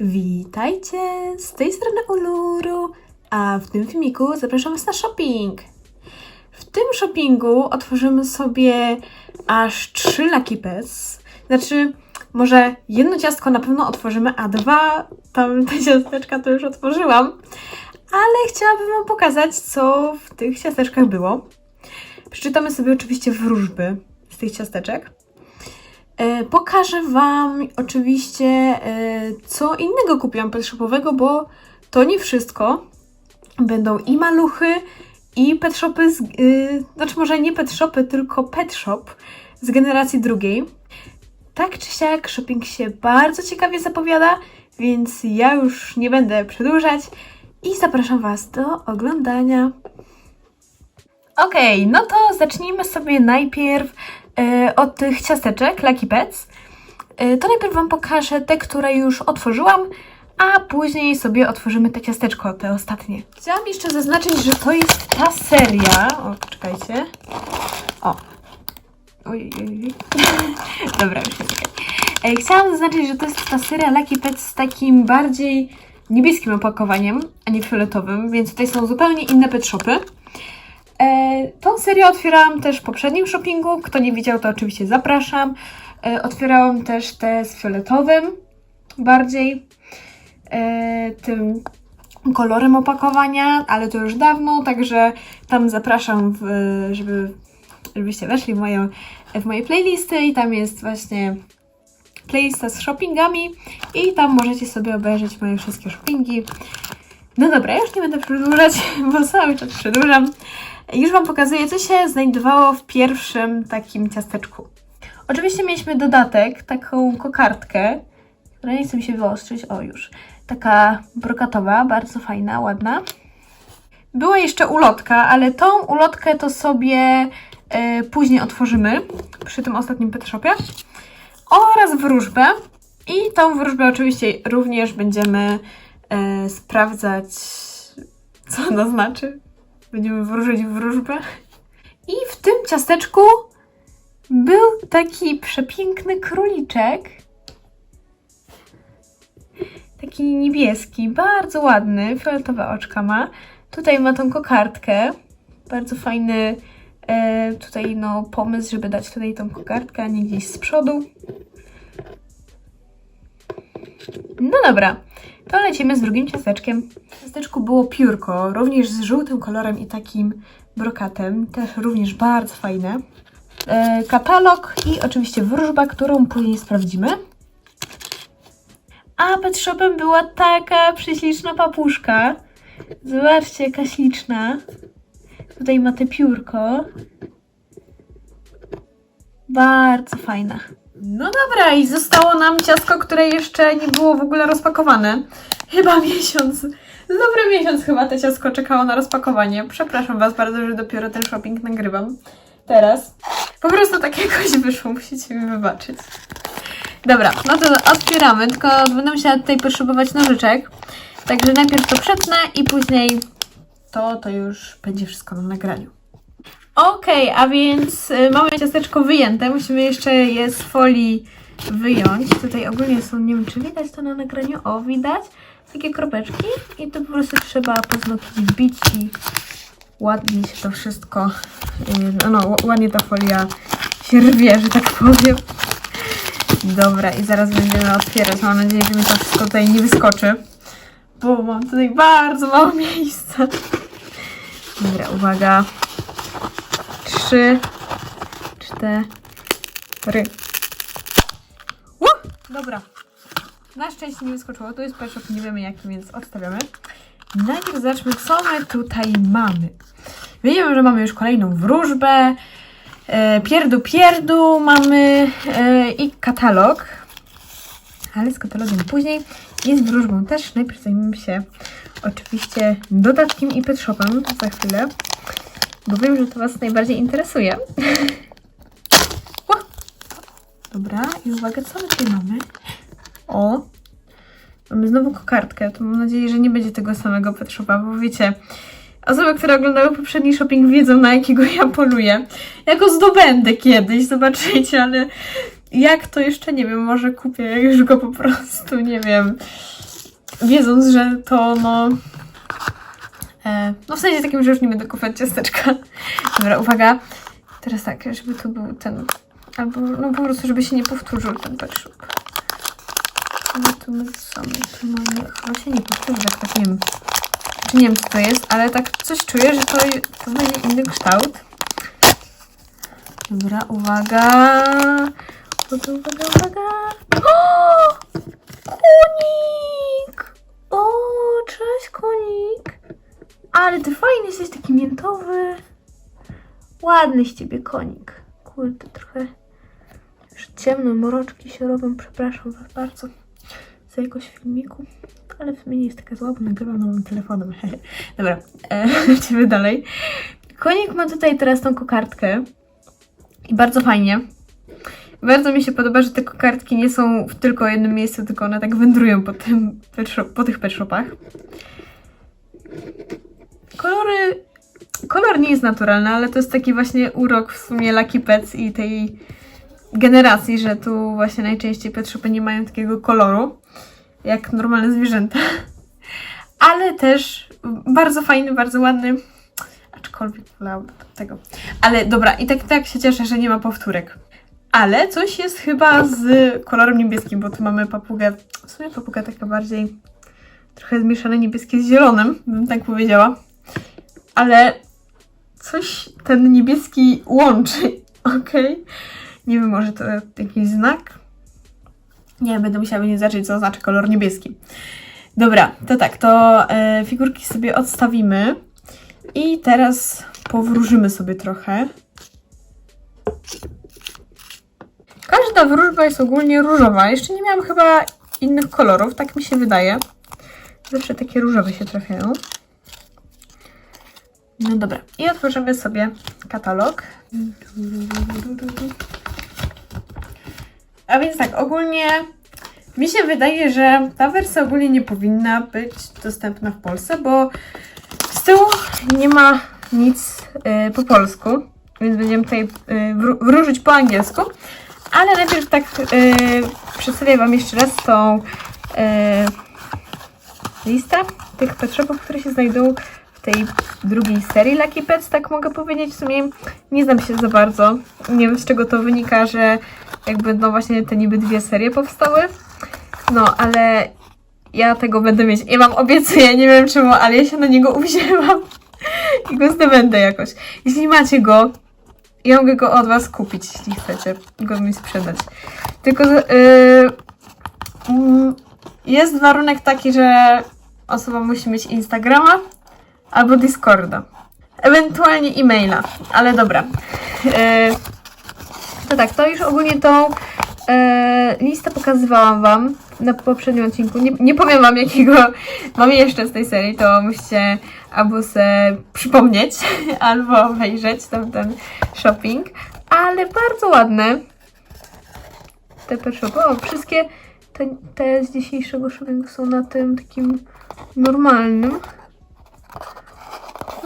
Witajcie! Z tej strony Uluru, a w tym filmiku zapraszam Was na shopping. W tym shoppingu otworzymy sobie aż trzy Lucky Pets. Znaczy, może jedno ciastko na pewno otworzymy, a dwa, tam te ciasteczka to już otworzyłam. Ale chciałabym Wam pokazać, co w tych ciasteczkach było. Przeczytamy sobie oczywiście wróżby z tych ciasteczek. E, Pokażę Wam oczywiście, e, co innego kupiłam pet shopowego, bo to nie wszystko. Będą i maluchy, i pet shopy, z, y, znaczy może nie pet shopy, tylko pet shop z generacji drugiej. Tak czy siak, shopping się bardzo ciekawie zapowiada, więc ja już nie będę przedłużać i zapraszam Was do oglądania. Okej, no to zacznijmy sobie najpierw od tych ciasteczek Lucky Pets. E, to najpierw Wam pokażę te, które już otworzyłam, a później sobie otworzymy te ciasteczko, te ostatnie. Chciałam jeszcze zaznaczyć, że to jest ta seria. O, czekajcie. O. Oj, oj, oj. Dobra, już okej. E, Chciałam zaznaczyć, że to jest ta seria Lucky Pets z takim bardziej niebieskim opakowaniem, a nie fioletowym, więc tutaj są zupełnie inne pet shopy. E, tą serię otwierałam też w poprzednim shoppingu. Kto nie widział, to oczywiście zapraszam. E, otwierałam też te z fioletowym bardziej e, tym kolorem opakowania, ale to już dawno, także tam zapraszam, w, żeby, żebyście weszli w, moją, w moje playlisty i tam jest właśnie playlista z shoppingami i tam możecie sobie obejrzeć moje wszystkie shoppingi. No dobra, już nie będę przedłużać, bo cały czas przedłużam. Już Wam pokazuję, co się znajdowało w pierwszym takim ciasteczku. Oczywiście mieliśmy dodatek, taką kokardkę, która nie chce mi się wyostrzyć, o już, taka brokatowa, bardzo fajna, ładna. Była jeszcze ulotka, ale tą ulotkę to sobie e, później otworzymy przy tym ostatnim pet shopie. Oraz wróżbę. I tą wróżbę oczywiście również będziemy e, sprawdzać, co ona znaczy. Będziemy wróżyć wróżbę. I w tym ciasteczku był taki przepiękny króliczek. Taki niebieski, bardzo ładny, fioletowe oczka ma. Tutaj ma tą kokardkę. Bardzo fajny e, tutaj no pomysł, żeby dać tutaj tą kokardkę, a nie gdzieś z przodu. No dobra, to lecimy z drugim ciasteczkiem. W ciasteczku było piórko, również z żółtym kolorem i takim brokatem, też również bardzo fajne. E, katalog i oczywiście wróżba, którą później sprawdzimy. A pet shopem była taka prześliczna papuszka. Zobaczcie, jaka śliczna. Tutaj ma te piórko. Bardzo fajna. No dobra, i zostało nam ciastko, które jeszcze nie było w ogóle rozpakowane. Chyba miesiąc. Dobry miesiąc chyba to ciastko czekało na rozpakowanie. Przepraszam Was bardzo, że dopiero ten shopping nagrywam. Teraz. Po prostu tak jakoś wyszło, musicie mi wybaczyć. Dobra, no to otwieramy, tylko będę musiała tutaj potrzebować nożyczek. Także najpierw to przetnę i później to, to już będzie wszystko na nagraniu. Okej, a więc y, mamy ciasteczko wyjęte. Musimy jeszcze je z folii wyjąć. Tutaj ogólnie są, nie wiem czy widać to na nagraniu. O, widać. Takie kropeczki i to po prostu trzeba paznokci wbić i ładnie się to wszystko, y, no, no ładnie ta folia się rwie, że tak powiem. Dobra, i zaraz będziemy otwierać. Mam nadzieję, że mi to wszystko tutaj nie wyskoczy, bo mam tutaj bardzo mało miejsca. Dobra, uwaga. Trzy, cztery. Uh! Dobra. Na szczęście nie wyskoczyło. To jest pierwszy, nie wiemy jaki, więc odstawiamy. Najpierw zobaczmy, co my tutaj mamy. Wiemy, że mamy już kolejną wróżbę. E, pierdu, pierdu mamy e, i katalog. Ale z katalogiem później. I z wróżbą też. Najpierw zajmiemy się oczywiście dodatkiem i pet shopem za chwilę. Bo wiem, że to Was najbardziej interesuje. Dobra, i uwaga, co my tutaj mamy? O! Mamy znowu kokardkę. To mam nadzieję, że nie będzie tego samego pet shopa, bo wiecie, osoby, które oglądały poprzedni shopping wiedzą, na jakiego ja poluję. Ja go zdobędę kiedyś, zobaczycie, ale jak to jeszcze nie wiem, może kupię już go po prostu, nie wiem. wiedząc, że to no... E, no w sensie takim, że już nie będę kupować ciasteczka. Dobra, uwaga. Teraz tak, żeby to był ten... Albo no po prostu, żeby się nie powtórzył ten pet shop. No tu my co my tu mamy? Chyba się nie powtórzy, tak, tak nie wiem. Czy nie wiem co to jest, ale tak coś czuję, że to, to będzie inny kształt. Dobra, uwaga. Uwaga, uwaga, uwaga. O! Konik! O, cześć konik. Ale ty fajny jesteś, taki miętowy. Ładny z ciebie konik. Kurde, trochę już ciemno, moroczki się robią. Przepraszam was bardzo za jakoś filmiku. Ale w sumie nie jest taka zła, bo nagrywam nowym telefonem. Dobra, e, lecimy dalej. Konik ma tutaj teraz tą kokardkę. I bardzo fajnie. Bardzo mi się podoba, że te kokardki nie są w tylko jednym miejscu, tylko one tak wędrują po, tym po tych pet shopach. Kolory... Kolor nie jest naturalny, ale to jest taki właśnie urok w sumie Lucky Pets i tej generacji, że tu właśnie najczęściej pet nie mają takiego koloru, jak normalne zwierzęta. Ale też bardzo fajny, bardzo ładny. Aczkolwiek wolałabym tego. Ale dobra, i tak tak się cieszę, że nie ma powtórek. Ale coś jest chyba z kolorem niebieskim, bo tu mamy papugę. W sumie papuga taka bardziej trochę zmieszane niebieskie z zielonym, bym tak powiedziała. Ale coś ten niebieski łączy, okej? Nie wiem, może to jakiś znak? Nie, będę musiała nie zacząć, co oznacza kolor niebieski. Dobra, to tak, to e, figurki sobie odstawimy i teraz powróżymy sobie trochę. Każda wróżba jest ogólnie różowa. Jeszcze nie miałam chyba innych kolorów, tak mi się wydaje. Zawsze takie różowe się trafiają. No dobra, i otworzymy sobie katalog. A więc tak, ogólnie mi się wydaje, że ta wersja ogólnie nie powinna być dostępna w Polsce, bo z tyłu nie ma nic y, po polsku, więc będziemy tutaj y, wró- wróżyć po angielsku. Ale najpierw tak y, przedstawię Wam jeszcze raz tą y, listę tych shopów, które się znajdują tej drugiej serii Lucky Pets, tak mogę powiedzieć. W sumie nie znam się za bardzo. Nie wiem z czego to wynika, że jakby no właśnie te niby dwie serie powstały. No, ale ja tego będę mieć. Ja mam obiecuję, nie wiem czemu, ale ja się na niego uwzięłam i go zdobędę jakoś. Jeśli macie go, ja mogę go od Was kupić, jeśli chcecie go mi sprzedać. Tylko yy, jest warunek taki, że osoba musi mieć Instagrama albo Discorda. Ewentualnie e-maila, ale dobra. To tak, to już ogólnie tą e, listę pokazywałam Wam na poprzednim odcinku. Nie, nie powiem Wam, jakiego mam jeszcze z tej serii, to musicie albo se przypomnieć, albo wejrzeć tam ten shopping. Ale bardzo ładne te pet shopy. O, wszystkie te, te z dzisiejszego shoppingu są na tym takim normalnym.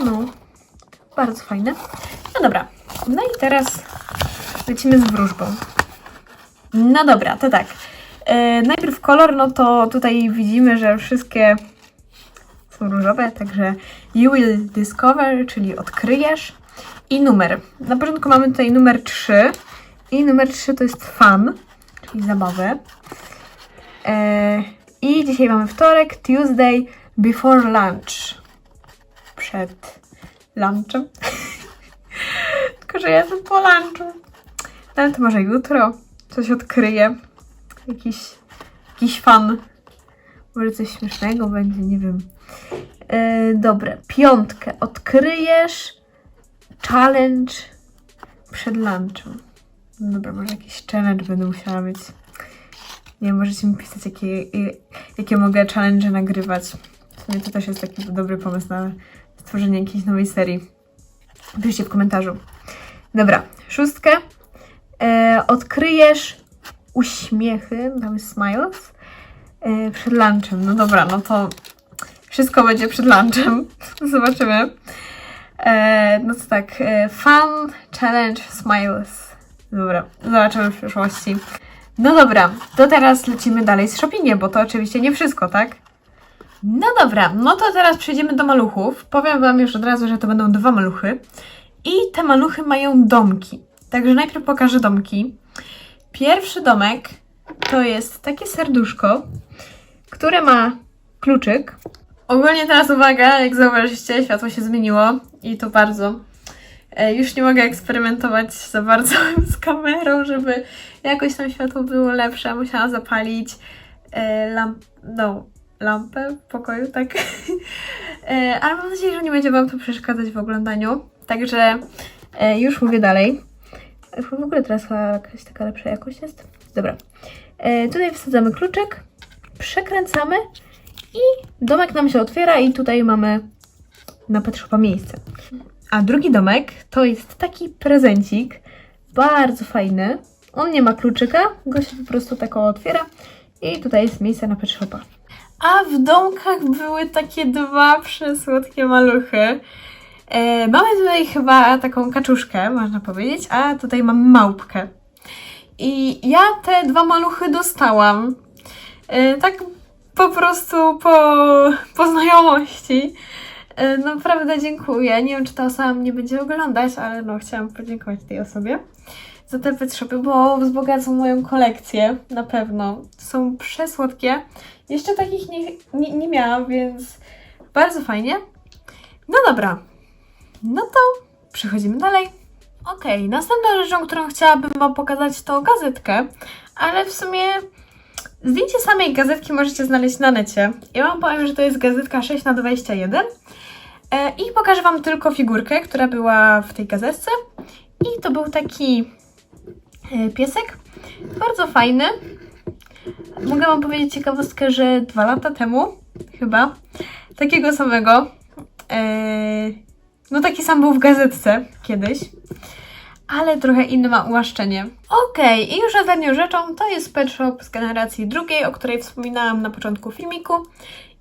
No, bardzo fajne. No dobra, no i teraz lecimy z wróżbą. No dobra, to tak. E, najpierw kolor, no to tutaj widzimy, że wszystkie są różowe, także you will discover, czyli odkryjesz. I numer. Na początku mamy tutaj numer 3. I numer 3 to jest fun, czyli zabawę. E, I dzisiaj mamy wtorek, Tuesday, before lunch. Przed lunchem. Tylko, że ja jestem po lunchu. No, Ale to może jutro coś odkryję. Jakiś, jakiś fan. Może coś śmiesznego będzie, nie wiem. E, dobra, piątkę. Odkryjesz challenge przed lunchem. No Dobra, może jakiś challenge będę musiała mieć. Nie wiem, możecie mi pisać, jakie, jakie mogę challenge nagrywać. W sumie to też jest taki dobry pomysł na stworzenie jakiejś nowej serii. Piszcie w komentarzu. Dobra, szóstkę. E, odkryjesz uśmiechy, damy smiles, e, przed lunchem. No dobra, no to wszystko będzie przed lunchem. Zobaczymy. E, no to tak, e, fun, challenge, smiles. Dobra, zobaczymy w przyszłości. No dobra, to teraz lecimy dalej z shoppingiem, bo to oczywiście nie wszystko, tak? No dobra, no to teraz przejdziemy do maluchów. Powiem Wam już od razu, że to będą dwa maluchy. I te maluchy mają domki. Także najpierw pokażę domki. Pierwszy domek to jest takie serduszko, które ma kluczyk. Ogólnie teraz uwaga, jak zauważycie, światło się zmieniło i to bardzo. E, Już nie mogę eksperymentować za bardzo z kamerą, żeby jakoś tam światło było lepsze. Musiałam zapalić e, lamp, no, lampę w pokoju, tak. E, Ale mam nadzieję, że nie będzie Wam to przeszkadzać w oglądaniu. Także e, już mówię dalej. E, W ogóle teraz jakaś taka lepsza jakość jest. Dobra. Tutaj wsadzamy kluczyk, przekręcamy i domek nam się otwiera i tutaj mamy na Pet Shopa miejsce. A drugi domek to jest taki prezencik, bardzo fajny. On nie ma kluczyka, go się po prostu tak otwiera i tutaj jest miejsce na Pet Shopa. A w domkach były takie dwa przesłodkie maluchy. E, mamy tutaj chyba taką kaczuszkę, można powiedzieć, a tutaj mamy małpkę. I ja te dwa maluchy dostałam. E, tak po prostu po, po znajomości. E, Naprawdę dziękuję. Nie wiem, czy ta osoba mnie będzie oglądać, ale no chciałam podziękować tej osobie za te pet bo wzbogacą moją kolekcję, na pewno. Są przesłodkie. Jeszcze takich nie, nie, nie miałam, więc bardzo fajnie. No dobra, no to przechodzimy dalej. Okej, następną rzeczą, którą chciałabym Wam pokazać, to gazetkę, ale w sumie zdjęcie samej gazetki możecie znaleźć na necie. Ja Wam powiem, że to jest gazetka 6 na 21 e, i pokażę Wam tylko figurkę, która była w tej gazetce. I to był taki e, piesek, bardzo fajny. Mogę Wam powiedzieć ciekawostkę, że dwa lata temu, chyba, takiego samego, e, no taki sam był w gazetce kiedyś, ale trochę inne ma ułaszczenie. Okej, i już ostatnią rzeczą to jest Pet Shop z generacji drugiej, o której wspominałam na początku filmiku.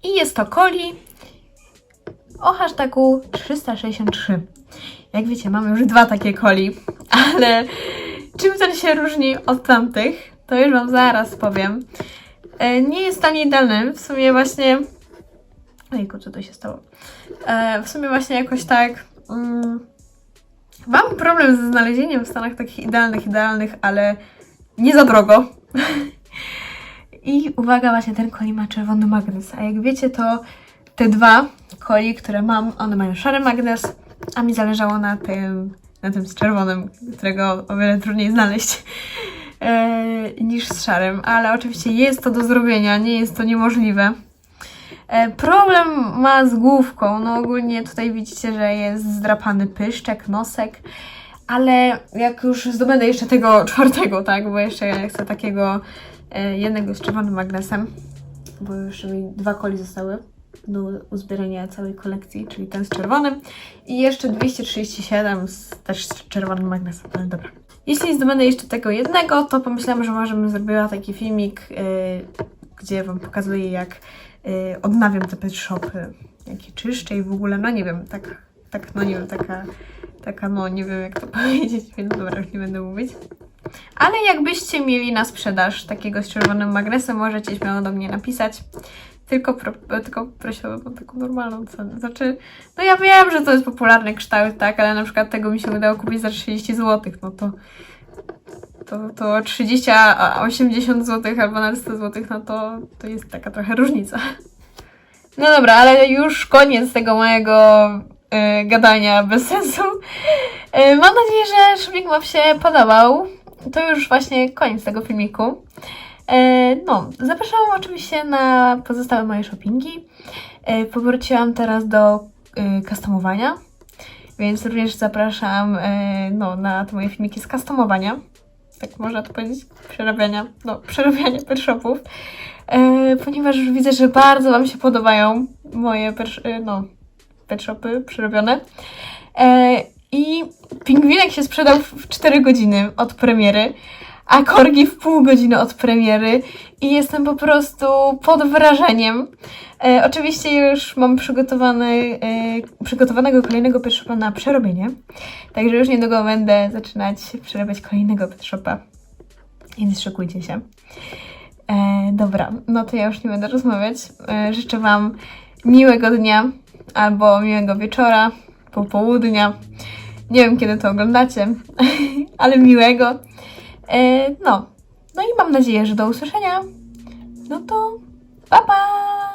I jest to Coli o hashtagu 363. Jak wiecie, mamy już dwa takie Coli, ale czym ten się różni od tamtych, to już Wam zaraz powiem. E, Nie jest to idealny, w sumie właśnie... Ojku, co to się stało? E, w sumie właśnie jakoś tak... Mm, mam problem ze znalezieniem w Stanach takich idealnych, idealnych, ale nie za drogo. I uwaga, właśnie ten koli ma czerwony magnes. A jak wiecie, to te dwa koli, które mam, one mają szary magnes, a mi zależało na tym, na tym z czerwonym, którego o wiele trudniej znaleźć niż z szarym. Ale oczywiście jest to do zrobienia, nie jest to niemożliwe. E, Problem ma z główką. No ogólnie tutaj widzicie, że jest zdrapany pyszczek, nosek, ale jak już zdobędę jeszcze tego czwartego, tak, bo jeszcze chcę takiego e, jednego z czerwonym magnesem, bo już mi dwa koli zostały do uzbierania całej kolekcji, czyli ten z czerwonym i jeszcze 237 z, też z czerwonym magnesem, ale dobra. Jeśli zdobędę jeszcze tego jednego, to pomyślałam, że może bym zrobiła taki filmik, y, gdzie Wam pokazuję, jak y, odnawiam te pet shopy, jak je czyszczę i w ogóle, no nie wiem, tak, tak no nie wiem, taka, taka, no nie wiem jak to powiedzieć, więc dobra, już nie będę mówić. Ale jakbyście mieli na sprzedaż takiego z czerwonym magnesem, możecie śmiało do mnie napisać. Tylko, pro, tylko prosiłabym o taką normalną cenę. Znaczy, no ja wiem, że to jest popularny kształt, tak, ale na przykład tego mi się udało kupić za 30 zł, no to to, to 30, a 80 zł albo nawet 100 zł, no to, to jest taka trochę różnica. No dobra, ale już koniec tego mojego y, gadania bez sensu. Y, mam nadzieję, że filmik Wam się podobał. To już właśnie koniec tego filmiku. E, No, zapraszam oczywiście na pozostałe moje shoppingi. E, Powróciłam teraz do e, customowania, więc również zapraszam no, na te moje filmiki z customowania. Tak można to powiedzieć, przerabiania, no, przerabiania pet shopów. E, Ponieważ już widzę, że bardzo Wam się podobają moje pet, e, no, pet shopy przerobione. I pingwinek się sprzedał w 4 godziny od premiery a Korgi w pół godziny od premiery i jestem po prostu pod wrażeniem. E, oczywiście już mam e, przygotowanego kolejnego pet na przerobienie, także już niedługo będę zaczynać przerabiać kolejnego pet shopa, więc szykujcie się. E, dobra, no to ja już nie będę rozmawiać. E, życzę Wam miłego dnia albo miłego wieczora, popołudnia. Nie wiem, kiedy to oglądacie, ale miłego. E, no, no i mam nadzieję, że do usłyszenia. No to pa pa!